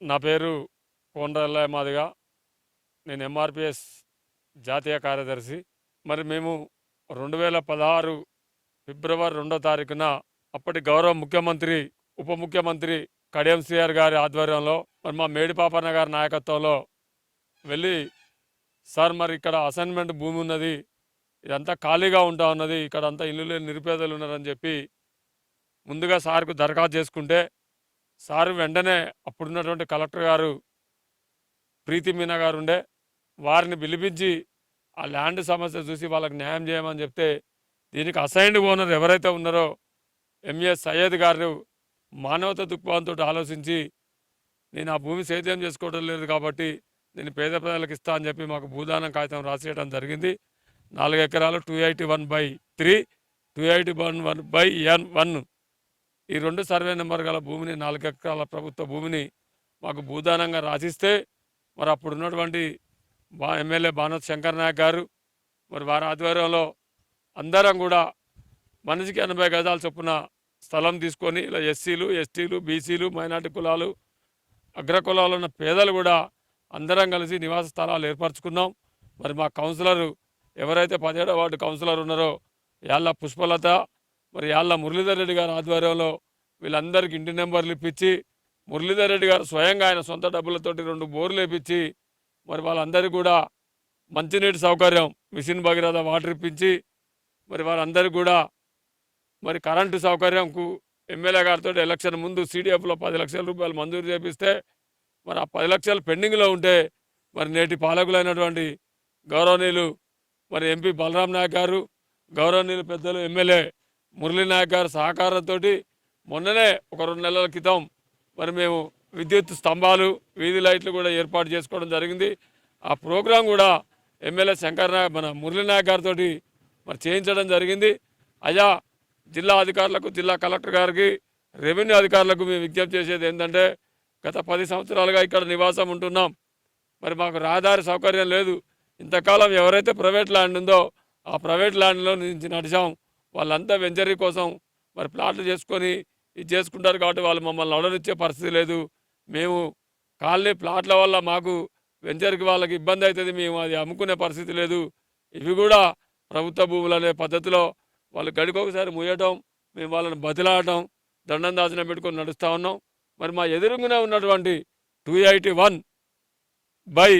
నా పేరు కోనరల్లయ్య మాదిగా నేను ఎంఆర్పిఎస్ జాతీయ కార్యదర్శి. మరి మేము రెండు వేల పదహారు ఫిబ్రవరి రెండో తారీఖున అప్పటి గౌరవ ముఖ్యమంత్రి ఉప ముఖ్యమంత్రి కడియం శ్రీఆర్ గారి ఆధ్వర్యంలో మరి మా మేడిపాపన్న గారి నాయకత్వంలో వెళ్ళి సార్ మరి ఇక్కడ అసైన్మెంట్ భూమి ఉన్నది. ఇదంతా ఖాళీగా ఉంటా ఉన్నది. ఇక్కడ అంతా ఇల్లు లేని నిరుపేదలు ఉన్నారని చెప్పి ముందుగా సార్కు దరఖాస్తు చేసుకుంటే సారు వెంటనే అప్పుడున్నటువంటి కలెక్టర్ గారు ప్రీతి మీనా గారు ఉండే వారిని పిలిపించి ఆ ల్యాండ్ సమస్య చూసి వాళ్ళకి న్యాయం చేయమని చెప్తే దీనికి అసైన్డ్ ఓనర్ ఎవరైతే ఉన్నారో ఎంఎస్ సయ్యద్ గారు మానవత దృక్పథంతో ఆలోచించి నేను ఆ భూమి సేద్యం చేసుకోవడం లేదు కాబట్టి నేను పేద ప్రజలకు ఇస్తా అని చెప్పి మాకు భూదానం కాగితం రాసేయడం జరిగింది. నాలుగు ఎకరాలు two eighty one by three two eighty one one by N one. ఈ రెండు సర్వే నెంబర్ గల భూమిని నాలుగు ఎకరాల ప్రభుత్వ భూమిని మాకు భూదానంగా రాసిస్తే మరి అప్పుడు ఉన్నటువంటి బా ఎమ్మెల్యే భానత్ శంకర్ నాయక్ గారు మరి వారి ఆధ్వర్యంలో అందరం కూడా మనిషికి ఎనభై గజాల చొప్పున స్థలం తీసుకొని ఇలా ఎస్సీలు ఎస్టీలు బీసీలు మైనార్టీ కులాలు అగ్రకులాలు ఉన్న పేదలు కూడా అందరం కలిసి నివాస స్థలాలు ఏర్పరచుకున్నాం. మరి మా కౌన్సిలరు ఎవరైతే పదిహేడో వార్డు కౌన్సిలర్ ఉన్నారో యాళ్ళ పుష్పలత మరి యాళ్ళ మురళీధర్ రెడ్డి గారి ఆధ్వర్యంలో వీళ్ళందరికీ ఇంటి నెంబర్లు ఇప్పించి మురళీధర్ రెడ్డి గారు స్వయంగా ఆయన సొంత డబ్బులతోటి రెండు బోర్లు వేపించి మరి వాళ్ళందరికీ కూడా మంచినీటి సౌకర్యం మిషన్ భగీరథ వాటర్ ఇప్పించి మరి వారందరికీ కూడా మరి కరెంటు సౌకర్యంకు ఎమ్మెల్యే గారితో ఎలక్షన్ ముందు సీడీఎఫ్లో పది లక్షల రూపాయలు మంజూరు చేపిస్తే మరి ఆ పది లక్షలు పెండింగ్లో ఉంటే మరి నేటి పాలకులైనటువంటి గౌరవనీయులు మరి ఎంపీ బలరాం నాయక్ గారు గౌరవనీయులు పెద్దలు ఎమ్మెల్యే మురళీనాయక్ గారి సహకారంతో మొన్ననే ఒక రెండు నెలల క్రితం మరి మేము విద్యుత్ స్తంభాలు వీధి లైట్లు కూడా ఏర్పాటు చేసుకోవడం జరిగింది. ఆ ప్రోగ్రాం కూడా ఎమ్మెల్యే శంకర్ నాయక్ మన మురళీనాయక్ గారితో మరి చేయించడం జరిగింది. అయా జిల్లా అధికారులకు జిల్లా కలెక్టర్ గారికి రెవెన్యూ అధికారులకు మేము విజ్ఞప్తి చేసేది ఏంటంటే గత పది సంవత్సరాలుగా ఇక్కడ నివాసం ఉంటున్నాం. మరి మాకు రహదారి సౌకర్యం లేదు. ఇంతకాలం ఎవరైతే ప్రైవేట్ ల్యాండ్ ఉందో ఆ ప్రైవేట్ ల్యాండ్లో నుంచి నడిచాం. వాళ్ళంతా వెంచరీ కోసం మరి ప్లాట్లు చేసుకొని ఇది చేసుకుంటారు కాబట్టి వాళ్ళు మమ్మల్ని అడనిచ్చే పరిస్థితి లేదు. మేము కాలనీ ప్లాట్ల వల్ల మాకు వెంచర్కి వాళ్ళకి ఇబ్బంది అవుతుంది మేము అది అమ్ముకునే పరిస్థితి లేదు. ఇవి కూడా ప్రభుత్వ భూములు అనే పద్ధతిలో వాళ్ళు గడికొకసారి ముయ్యటం మేము వాళ్ళని బదిలాడటం దండం దాచనం పెట్టుకొని నడుస్తూ ఉన్నాం. మరి మా ఎదురుగునే ఉన్నటువంటి two eighty one by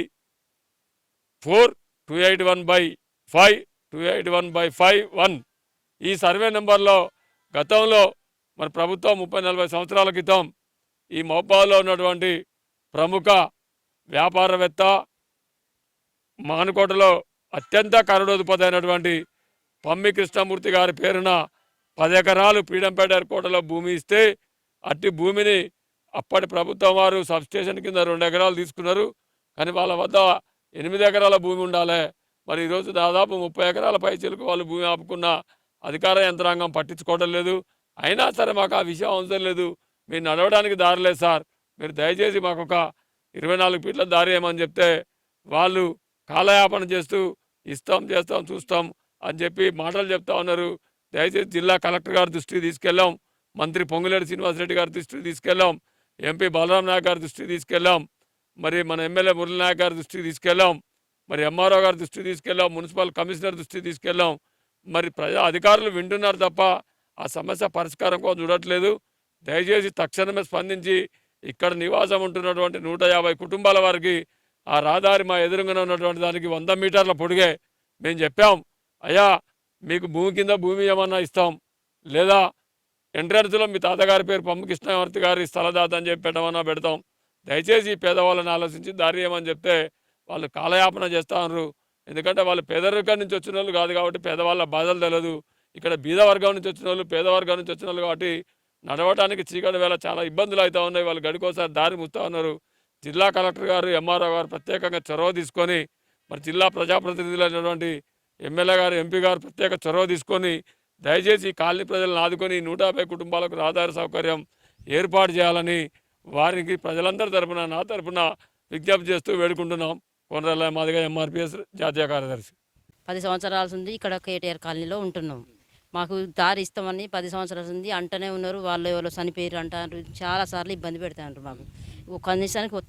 four two eighty one by five two eighty one by five one ఈ సర్వే నెంబర్లో గతంలో మరి ప్రభుత్వం ముప్పై నలభై సంవత్సరాల క్రితం ఈ మోపాల్లో ఉన్నటువంటి ప్రముఖ వ్యాపారవేత్త మానుకోటలో అత్యంత కరుడోదుపదైనటువంటి పమ్మి కృష్ణమూర్తి గారి పేరున పది ఎకరాలు పీడంపేట కోటలో భూమి ఇస్తే అట్టి భూమిని అప్పటి ప్రభుత్వం వారు సబ్స్టేషన్ కింద రెండు ఎకరాలు తీసుకున్నారు. కానీ వాళ్ళ వద్ద ఎనిమిది ఎకరాల భూమి ఉండాలి. మరి ఈరోజు దాదాపు ముప్పై ఎకరాల పైచీలకు వాళ్ళు భూమి ఆపుకున్న అధికార యంత్రాంగం పట్టించుకోవడం లేదు. అయినా సరే మాకు ఆ విషయం అవసరం లేదు. మీరు నడవడానికి దారి లేదు సార్. మీరు దయచేసి మాకు ఒక ఇరవై నాలుగు ఫీట్ల దారి ఏమని చెప్తే వాళ్ళు కాలయాపన చేస్తూ ఇస్తాం చేస్తాం చూస్తాం అని చెప్పి మాటలు చెప్తా ఉన్నారు. దయచేసి జిల్లా కలెక్టర్ గారి దృష్టికి తీసుకెళ్ళాం. మంత్రి పొంగులేటి శ్రీనివాసరెడ్డి గారి దృష్టికి తీసుకెళ్ళాం. ఎంపీ బలరాం నాయక్ గారి దృష్టికి తీసుకెళ్ళాం. మరి మన ఎమ్మెల్యే మురళీ నాయక్ గారి దృష్టికి తీసుకెళ్ళాం. మరి ఎంఆర్ఓ గారి దృష్టికి తీసుకెళ్ళాం. మున్సిపల్ కమిషనర్ దృష్టికి తీసుకెళ్ళాం. మరి ప్రజా అధికారులు వింటున్నారు తప్ప ఆ సమస్య పరిష్కారం కోసం చూడట్లేదు. దయచేసి తక్షణమే స్పందించి ఇక్కడ నివాసం ఉంటున్నటువంటి నూట యాభై కుటుంబాల వారికి ఆ రహదారి మా ఎదురుగానే ఉన్నటువంటి దానికి వంద మీటర్ల పొడిగే మేము చెప్పాం అయ్యా మీకు భూమి కింద భూమి ఏమన్నా ఇస్తాం? లేదా ఎంట్రన్స్లో మీ తాతగారి పేరు పంపకృష్ణమూర్తి గారి స్థలదాత అని చెప్పి పెట్టమన్నా పెడతాం. దయచేసి పేదవాళ్ళని ఆలోచించి దారి ఏమని చెప్తే వాళ్ళు కాలయాపన చేస్తా ఎందుకంటే వాళ్ళు పేదరికం నుంచి వచ్చిన వాళ్ళు కాదు కాబట్టి పేదవాళ్ళ బాధలు తెలియదు ఇక్కడ బీద వర్గం నుంచి వచ్చిన వాళ్ళు పేదవర్గం నుంచి వచ్చిన వాళ్ళు కాబట్టి నడవటానికి చీకటి వేళ చాలా ఇబ్బందులు అవుతూ ఉన్నాయి. వాళ్ళు గడికోసారి దారి ముస్తూ ఉన్నారు. జిల్లా కలెక్టర్ గారు ఎంఆర్ఓ గారు ప్రత్యేకంగా చొరవ తీసుకొని మరి జిల్లా ప్రజాప్రతినిధులైనటువంటి ఎమ్మెల్యే గారు ఎంపీ గారు ప్రత్యేక చొరవ తీసుకొని దయచేసి కాలనీ ప్రజలను ఆదుకొని నూట యాభై కుటుంబాలకు రహదారి సౌకర్యం ఏర్పాటు చేయాలని వారికి ప్రజలందరి తరపున నా తరపున విజ్ఞప్తి చేస్తూ వేడుకుంటున్నాం. కొనరల్ల మాదిగా ఎంఆర్పిఎస్ జాతీయ కార్యదర్శి. పది సంవత్సరాల నుండి ఇక్కడ కేటీఆర్ కాలనీలో ఉంటున్నాం. మాకు దారి ఇస్తామని పది సంవత్సరాలు ఉంది అంటనే ఉన్నారు. వాళ్ళు ఎవరో చనిపోయారు అంటారు. చాలాసార్లు ఇబ్బంది పెడతారు మాకు. కనీసానికి ఒక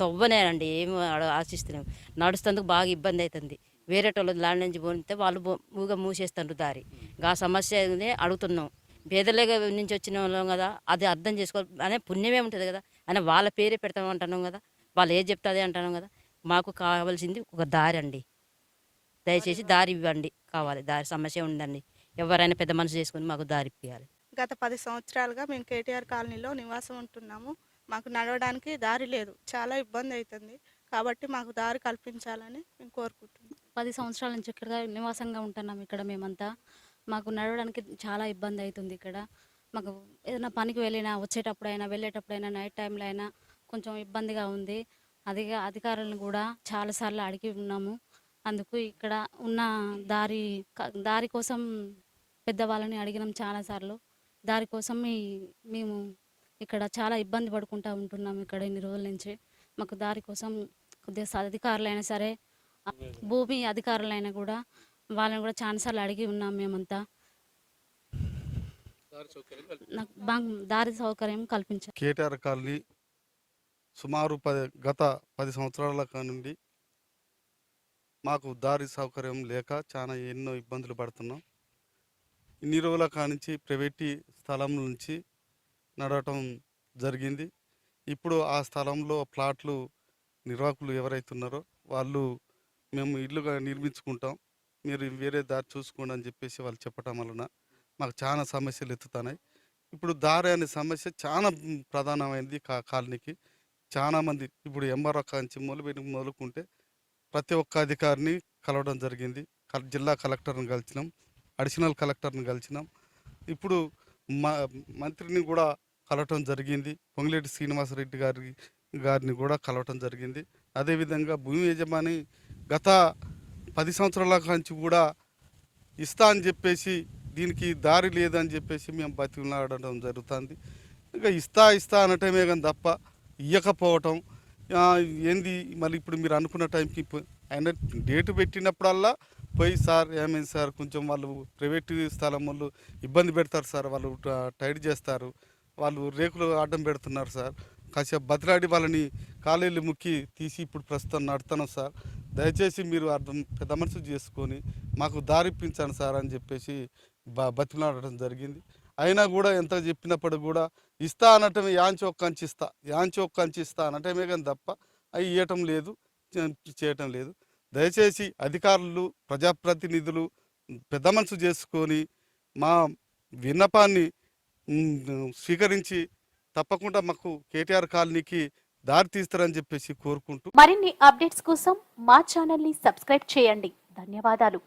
ఏమి ఆశిస్తున్నాం. నడుస్తందుకు బాగా ఇబ్బంది అవుతుంది వేరే వాళ్ళు ల్యాండ్ నుంచి పోతే వాళ్ళు మూగ మూసేస్తారు దారి. ఆ సమస్యనే అడుగుతున్నాం. పేదలే నుంచి వచ్చిన వాళ్ళం కదా అది అర్థం చేసుకోవాలి. అనే పుణ్యమే ఉంటుంది కదా. అని వాళ్ళ పేరే పెడతాం అంటున్నాం కదా. వాళ్ళు ఏది చెప్తే అదే అంటున్నాం కదా. మాకు కావాల్సింది ఒక దారి అండి దయచేసి దారి ఇవ్వండి కావాలి. దారి సమస్య ఉందండి. ఎవరైనా పెద్ద మనసు చేసుకుని మాకు దారి ఇప్పించాలి గత పది సంవత్సరాలుగా మేము కేటీఆర్ కాలనీలో నివాసం ఉంటున్నాము. మాకు నడవడానికి దారి లేదు. చాలా ఇబ్బంది అవుతుంది కాబట్టి మాకు దారి కల్పించాలని మేము కోరుకుంటున్నాం. పది సంవత్సరాల నుంచి ఇక్కడ నివాసంగా ఉంటున్నాం ఇక్కడ మేమంతా. మాకు నడవడానికి చాలా ఇబ్బంది అవుతుంది ఇక్కడ. మాకు ఏదైనా పనికి వెళ్ళినా వచ్చేటప్పుడైనా వెళ్ళేటప్పుడైనా నైట్ టైంలో అయినా కొంచెం ఇబ్బందిగా ఉంది. అదిగా అధికారులను కూడా చాలాసార్లు అడిగి ఉన్నాము. అందుకు ఇక్కడ ఉన్న దారి దారి కోసం పెద్దవాళ్ళని అడిగినాం చాలాసార్లు దారి కోసం ఈ- మేము ఇక్కడ చాలా ఇబ్బంది పడుకుంటూ ఉంటున్నాం ఇక్కడ ఇన్ని రోజుల నుంచి. మాకు దారి కోసం కొద్దిగా అధికారులైనా సరే భూమి అధికారులైనా కూడా వాళ్ళని కూడా చాలాసార్లు అడిగి ఉన్నాం మేమంతా. నాకు దారి సౌకర్యం కల్పించారు. కేటీఆర్ కాలనీ సుమారు పది గత పది సంవత్సరాల నుండి మాకు దారి సౌకర్యం లేక చాలా ఎన్నో ఇబ్బందులు పడుతున్నాం. ఇన్ని రోజుల కానించి ప్రైవేటీ స్థలం నుంచి నడవటం జరిగింది. ఇప్పుడు ఆ స్థలంలో ప్లాట్లు నిర్వాహకులు ఎవరైతున్నారో వాళ్ళు మేము ఇల్లుగా నిర్మించుకుంటాం. మీరు వేరే దారి చూసుకోండి అని చెప్పేసి వాళ్ళు చెప్పటం వలన మాకు చాలా సమస్యలు ఎత్తుతున్నాయి. ఇప్పుడు దారి అనే సమస్య చాలా ప్రధానమైనది కా కాలనీకి. చాలామంది ఇప్పుడు ఎంఆర్ఓ కాంచి మొదలుపెట్టి మొదలుకుంటే ప్రతి ఒక్క అధికారిని కలవడం జరిగింది. కల్- జిల్లా కలెక్టర్ని కలిసినాం. అడిషనల్ కలెక్టర్ని కలిసినాం. ఇప్పుడు మంత్రిని కూడా కలవటం జరిగింది. పొంగిలేటి శ్రీనివాసరెడ్డి గారి గారిని కూడా కలవటం జరిగింది. అదేవిధంగా భూమి యజమాని గత పది సంవత్సరాల నుంచి కూడా ఇస్తా అని చెప్పేసి దీనికి దారి లేదని చెప్పేసి మేము బతిలాడడం జరుగుతుంది. ఇంకా ఇస్తా ఇస్తా అనటమే కానీ తప్ప ఇవ్వకపోవటం ఏంది? మళ్ళీ ఇప్పుడు మీరు అనుకున్న టైంకి ఆయన డేటు పెట్టినప్పుడల్లా పోయి సార్ ఏమైంది సార్? కొంచెం వాళ్ళు ప్రైవేట్ స్థలం వాళ్ళు ఇబ్బంది పెడతారు సార్. వాళ్ళు టైడ్ టైట్ చేస్తారు. వాళ్ళు రేకులు అడ్డం పెడుతున్నారు సార్. కాసేపు బతిలాడి వాళ్ళని కాలేళ్ళు ముక్కి తీసి ఇప్పుడు ప్రస్తుతం నడుతున్నాం సార్. దయచేసి మీరు అర్థం పెద్ద మనసు చేసుకొని మాకు దారిప్పించండి సార్ అని చెప్పేసి బ బతిలాడటం జరిగింది. అయినా కూడా ఎంత చెప్పినప్పుడు కూడా ఇస్తా అనటమే యాంచి ఒక్క అంచి ఇస్తా యాంచి ఒక్క అంచి ఇస్తా అనటమే కానీ తప్ప అవి ఇవ్వటం లేదు చేయటం లేదు. దయచేసి అధికారులు ప్రజాప్రతినిధులు పెద్ద మనసు చేసుకొని మా విన్నపాన్ని స్వీకరించి తప్పకుండా మాకు కేటీఆర్ కాలనీకి దారి తీస్తారని చెప్పేసి కోరుకుంటూ మరిన్ని అప్డేట్స్ కోసం మా ఛానల్ని సబ్స్క్రైబ్ చేయండి. ధన్యవాదాలు.